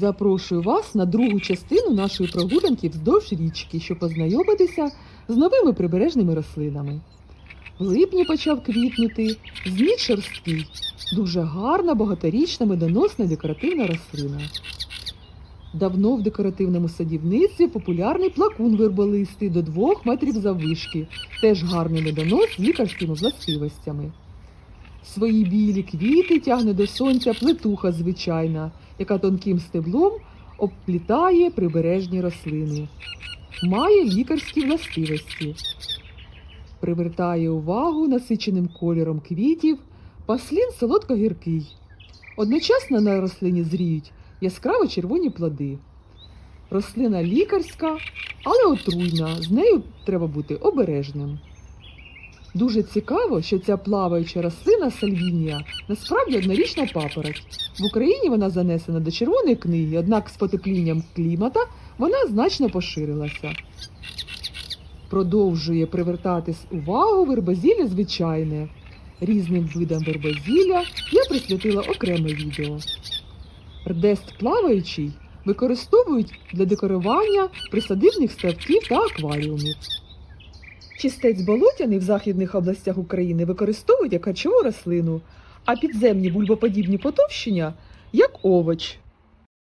Запрошую вас на другу частину нашої прогулянки вздовж річки, щоб познайомитися з новими прибережними рослинами. В липні почав квітнути зніт шорсткий, дуже гарна, багаторічна медоносна декоративна рослина. Давно в декоративному садівництві популярний плакун верболистий до двох метрів заввишки, теж гарний медонос з лікарськими властивостями. Свої білі квіти тягне до сонця плетуха звичайна, яка тонким стеблом обплітає прибережні рослини. Має лікарські властивості. Привертає увагу насиченим кольором квітів, паслін солодко-гіркий. Одночасно на рослині зріють яскраво червоні плоди. Рослина лікарська, але отруйна, з нею треба бути обережним. Дуже цікаво, що ця плаваюча рослина сальвінія насправді однорічна папороть. В Україні вона занесена до червоної книги, однак з потеплінням клімата вона значно поширилася. Продовжує привертатись увагу вербозілля звичайне. Різним видам вербозілля я присвятила окреме відео. Рдест плаваючий використовують для декорування присадибних ставків та акваріумів. Чистець болотяний в західних областях України використовують як харчову рослину, а підземні бульбоподібні потовщення як овоч.